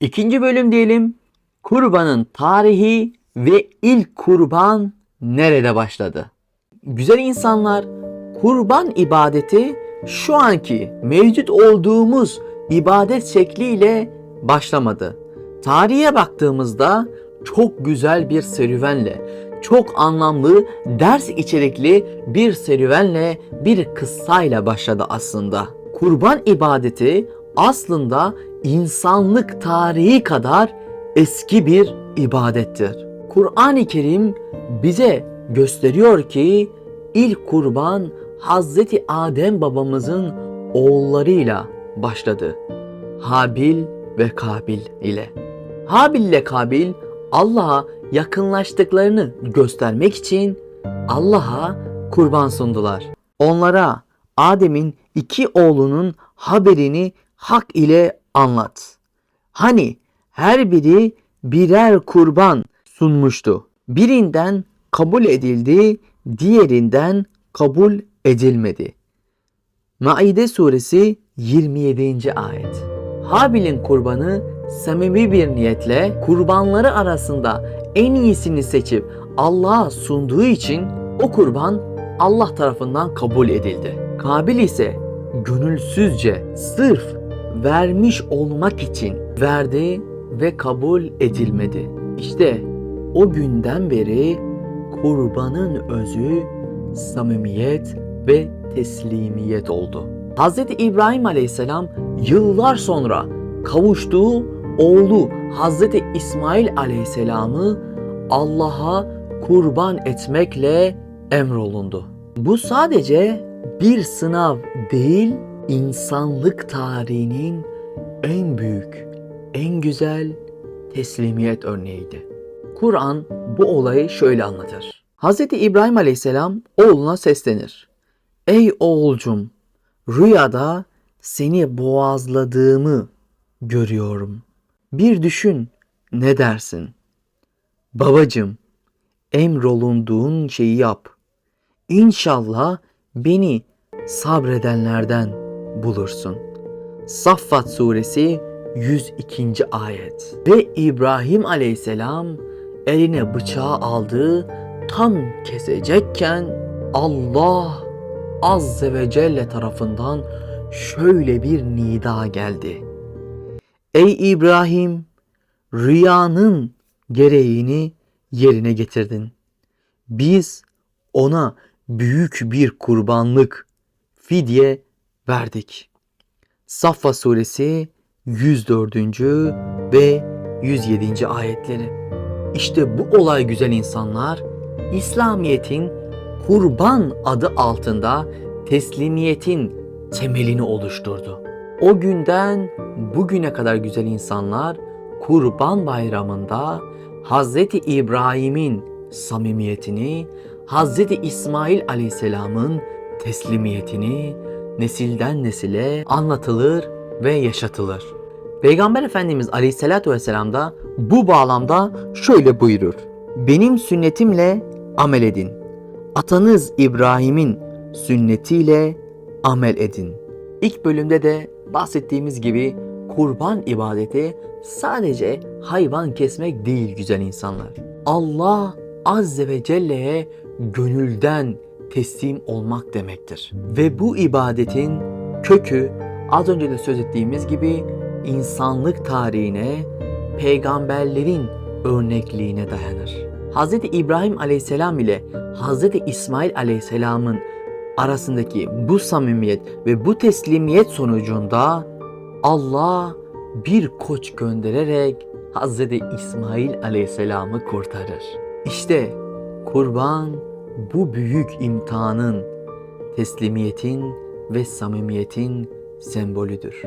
İkinci bölüm diyelim. Kurbanın tarihi ve ilk kurban nerede başladı? Güzel insanlar, kurban ibadeti şu anki mevcut olduğumuz ibadet şekliyle başlamadı. Tarihe baktığımızda çok güzel bir serüvenle, çok anlamlı, ders içerikli bir serüvenle, bir kıssayla başladı aslında. Kurban ibadeti aslında insanlık tarihi kadar eski bir ibadettir. Kur'an-ı Kerim bize gösteriyor ki ilk kurban Hazreti Adem babamızın oğullarıyla başladı. Habil ve Kabil ile. Habil ile Kabil Allah'a yakınlaştıklarını göstermek için Allah'a kurban sundular. Onlara Adem'in iki oğlunun haberini hak ile anlat. Hani her biri birer kurban sunmuştu. Birinden kabul edildi, diğerinden kabul edilmedi. Maide suresi 27. ayet. Habil'in kurbanı samimi bir niyetle kurbanları arasında en iyisini seçip Allah'a sunduğu için o kurban Allah tarafından kabul edildi. Kabil ise gönülsüzce sırf vermiş olmak için verdi ve kabul edilmedi. İşte o günden beri kurbanın özü samimiyet ve teslimiyet oldu. Hz. İbrahim Aleyhisselam yıllar sonra kavuştuğu oğlu Hz. İsmail Aleyhisselam'ı Allah'a kurban etmekle emrolundu. Bu sadece bir sınav değil, insanlık tarihinin en büyük, en güzel teslimiyet örneğiydi. Kur'an bu olayı şöyle anlatır. Hz. İbrahim Aleyhisselam oğluna seslenir. Ey oğulcum, rüyada seni boğazladığımı görüyorum. Bir düşün, ne dersin? Babacım, emrolunduğun şeyi yap. İnşallah beni sabredenlerden bulursun. Saffat suresi 102. ayet. Ve İbrahim aleyhisselam eline bıçağı aldı, tam kesecekken Allah azze ve celle tarafından şöyle bir nida geldi. Ey İbrahim, rüyanın gereğini yerine getirdin. Biz ona büyük bir kurbanlık fidye verdik. Saffa suresi 104. ve 107. ayetleri. İşte bu olay güzel insanlar İslamiyet'in kurban adı altında teslimiyetin temelini oluşturdu. O günden bugüne kadar güzel insanlar Kurban Bayramı'nda Hz. İbrahim'in samimiyetini, Hz. İsmail Aleyhisselam'ın teslimiyetini nesilden nesile anlatılır ve yaşatılır. Peygamber Efendimiz Aleyhisselatü Vesselam da bu bağlamda şöyle buyurur. Benim sünnetimle amel edin. Atanız İbrahim'in sünnetiyle amel edin. İlk bölümde de bahsettiğimiz gibi kurban ibadeti sadece hayvan kesmek değil güzel insanlar. Allah Azze ve Celle'ye gönülden teslim olmak demektir. Ve bu ibadetin kökü az önce de söz ettiğimiz gibi insanlık tarihine, peygamberlerin örnekliğine dayanır. Hz. İbrahim aleyhisselam ile Hz. İsmail aleyhisselamın arasındaki bu samimiyet ve bu teslimiyet sonucunda Allah bir koç göndererek Hz. İsmail aleyhisselamı kurtarır. İşte kurban bu büyük imtihanın, teslimiyetin ve samimiyetin sembolüdür.